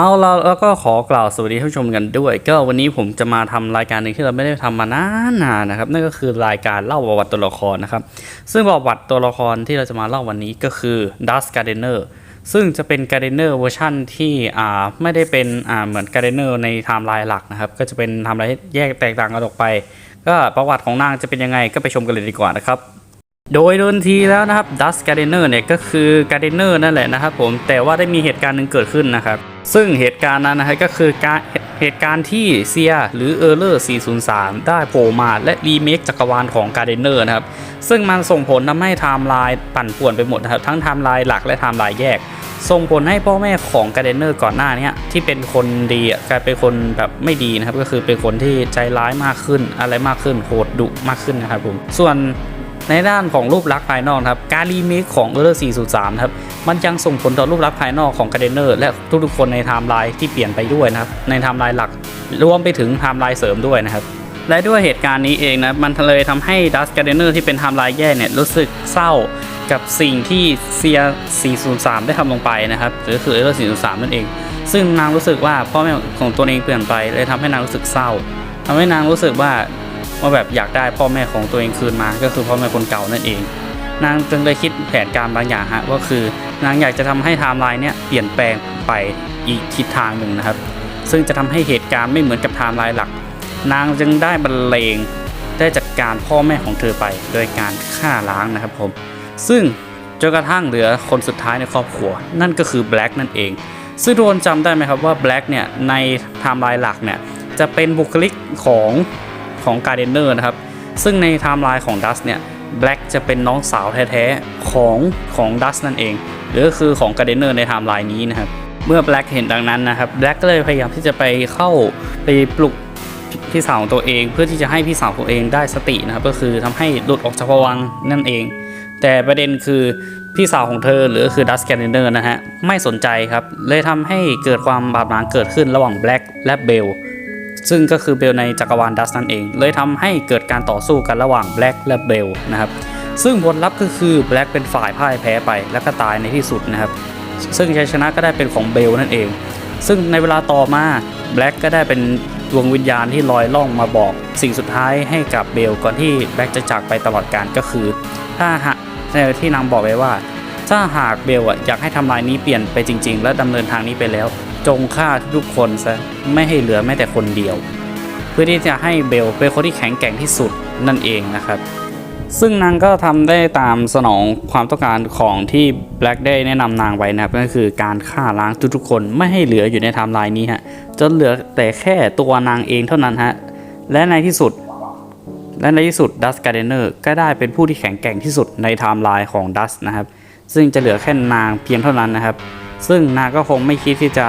เอาเราแล้วก็ขอกล่าวสวัสดีท่านผู้ชมกันด้วย ก็วันนี้ผมจะมาทำรายการหนึ่งที่เราไม่ได้ทำมานานๆนะครับนั่นก็คือรายการเล่าประวัติตัวละครนะครับ ซึ่งประวัติตัวละครที่เราจะมาเล่าวันนี้ก็คือ Dust Gardener ซึ่งจะเป็น Gardener เวอร์ชั่นที่อ่าไม่ได้เป็นอ่าเหมือน Gardener ในไทม์ไลน์หลักนะครับ ก็จะเป็นไทม์ไลน์แยกแตกต่างกันออกไป ก็ประวัติของนางจะเป็นยังไงก็ไปชมกันเลยดีกว่านะครับ โดยเดินทีแล้วนะครับ Dust Gardener เนี่ยก็คือ Gardener นั่นแหละนะครับผมแต่ว่าได้มีเหตุการณ์หนึ่งเกิดขึ้นนะครับ ซึ่งเหตุการณ์นั้นนะครับก็คือการเหตุการณ์ที่เซียหรือ e r r o r 403 ได้โผล่มาและรีเมคจักรวาลของ Gardener นะครับ ซึ่งมันส่งผลทำให้ไทม์ไลน์ปั่นป่วนไปหมดนะครับ ทั้งไทม์ไลน์หลักและไทม์ไลน์แยก ส่งผลให้พ่อแม่ของ Gardener ก่อนหน้านี้ที่เป็นคนดีกลายเป็นคนแบบไม่ดีนะครับ ก็คือเป็นคนที่ใจร้ายมากขึ้นอะไรมากขึ้นโหดดุมากขึ้นนะครับผมส่วน ในด้านของรูปลักษณ์ภายนอกครับการรีเมคของ e r r o r 403ครับมันยังส่งผลต่อรูปลักษณ์ภายนอกของ g a r d e n e r และทุกๆคนในไทม์ไลน์ที่เปลี่ยนไปด้วยนะครับในไทม์ไลน์หลักรวมไปถึงไทม์ไลน์เสริมด้วยนะครับและด้วยเหตุการณ์นี้เองนะมันเลยทำให้ Dust g a r d e n e r ที่เป็นไทม์ไลน์แย่เนี่ยรู้สึกเศร้ากับสิ่งที่เซีย 403 ได้ทำลงไปนะครับหรือคือ e r r o r 403 นั่นเอง ซึ่งนางรู้สึกว่าพ่อแม่ของตัวเองเปลี่ยนไปเลยทำให้นางรู้สึกเศร้าทำให้นางรู้สึกว่า ว่าแบบอยากได้พ่อแม่ของตัวเองคืนมา ก็คือพ่อแม่คนเก่านั่นเอง นางจึงเลยคิดแผนการบางอย่างฮะว่าคือนางอยากจะทำให้ไทม์ไลน์เนี่ยเปลี่ยนแปลงไปอีกทิศทางหนึ่งนะครับ ซึ่งจะทำให้เหตุการณ์ไม่เหมือนกับไทม์ไลน์หลัก นางจึงได้บรรเลงได้จัดการพ่อแม่ของเธอไป โดยการฆ่าล้างนะครับผม ซึ่งจนกระทั่งเหลือคนสุดท้ายในครอบครัว นั่นก็คือแบล็กนั่นเอง ซึ่งทุกคนจำได้ไหมครับว่าแบล็กเนี่ยในไทม์ไลน์หลักเนี่ยจะเป็นบุคลิกของ ของการเดนเนอร์นะครับ ซึ่งในไทม์ไลน์ของดัสเนี่ยแบล็กจะเป็นน้องสาวแท้ๆของของดัสนั่นเอง หรือคือของการเดนเนอร์ในไทม์ไลน์นี้นะครับ เมื่อแบล็กเห็นดังนั้นนะครับแบล็กก็เลยพยายามที่จะไปเข้าไปปลุกพี่สาวของตัวเอง เพื่อที่จะให้พี่สาวของตัวเองได้สตินะครับก็คือทำให้หลุดออกจากภวังนั่นเอง แต่ประเด็นคือพี่สาวของเธอหรือคือดัสแกนเนอร์นะฮะไม่สนใจครับเลยทำให้เกิดความบาดหมางเกิดขึ้นระหว่างแบล็กและเบล ซึ่งก็คือเบลในจักรวาลดัสนั่นเอง เลยทำให้เกิดการต่อสู้กันระหว่างแบล็กและเบลนะครับซึ่งผลลัพธ์ก็คือแบล็กเป็นฝ่ายพ่ายแพ้ไปแล้วก็ตายในที่สุดนะครับซึ่งชัยชนะก็ได้เป็นของเบลนั่นเอง ซึ่งในเวลาต่อมาแบล็กก็ได้เป็นดวงวิญญาณที่ลอยล่องมาบอก สิ่งสุดท้ายให้กับเบลก่อนที่แบล็กจะจากไปตลอดกาลก็คือ ถ้าหากที่นางบอกไว้ว่า ถ้าหากเบลอะอยากให้ทำลายนี้เปลี่ยนไปจริง ๆ และดำเนินทางนี้ไปแล้ว จงฆ่าทุกคนซะไม่ให้เหลือแม้แต่คนเดียว เพื่อที่จะให้เบลเป็นคนที่แข็งแกร่งที่สุดนั่นเองนะครับ ซึ่งนางก็ทำได้ตามสนองความต้องการของที่แบล็กได้แนะนำนางไว้นะครับก็คือการฆ่าล้างทุกๆคนไม่ให้เหลืออยู่ในไทม์ไลน์นี้ฮะจนเหลือแต่แค่ตัวนางเองเท่านั้นฮะและในที่สุด และในที่สุดดัสการ์เดเนอร์ก็ได้เป็นผู้ที่แข็งแกร่งที่สุดในไทม์ไลน์ของดัสนะครับซึ่งจะเหลือแค่นางเพียงเท่านั้นนะครับ ซึ่งนาก็คงไม่คิดที่จะ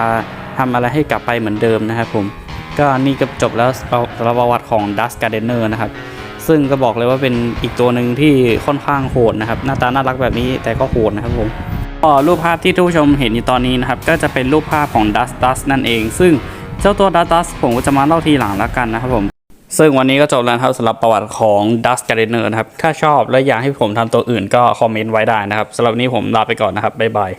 ทำอะไรให้กลับไปเหมือนเดิมนะครับผมก็นี่ก็จบแล้วประวัติของดัสการ์เดเนอร์นะครับ ซึ่งก็บอกเลยว่าเป็นอีกตัวหนึ่งที่ค่อนข้างโหดนะครับ หน้าตาน่ารักแบบนี้แต่ก็โหดนะครับผมก็รูปภาพที่ทุกชมเห็นอยู่ตอนนี้นะครับ ก็จะเป็นรูปภาพของดัสดัสนั่นเอง ซึ่งเจ้าตัวดัสดัสผมก็จะมาเล่าทีหลังแล้วกันนะครับผมซึ่งวันนี้ก็จบแล้วครับสำหรับประวัติของ Dust Gardener นะครับ ถ้าชอบและอยากให้ผมทำตัวอื่นก็คอมเมนต์ไว้ได้นะครับสำหรับวันนี้ผมลาไปก่อนนะครับบ๊ายบาย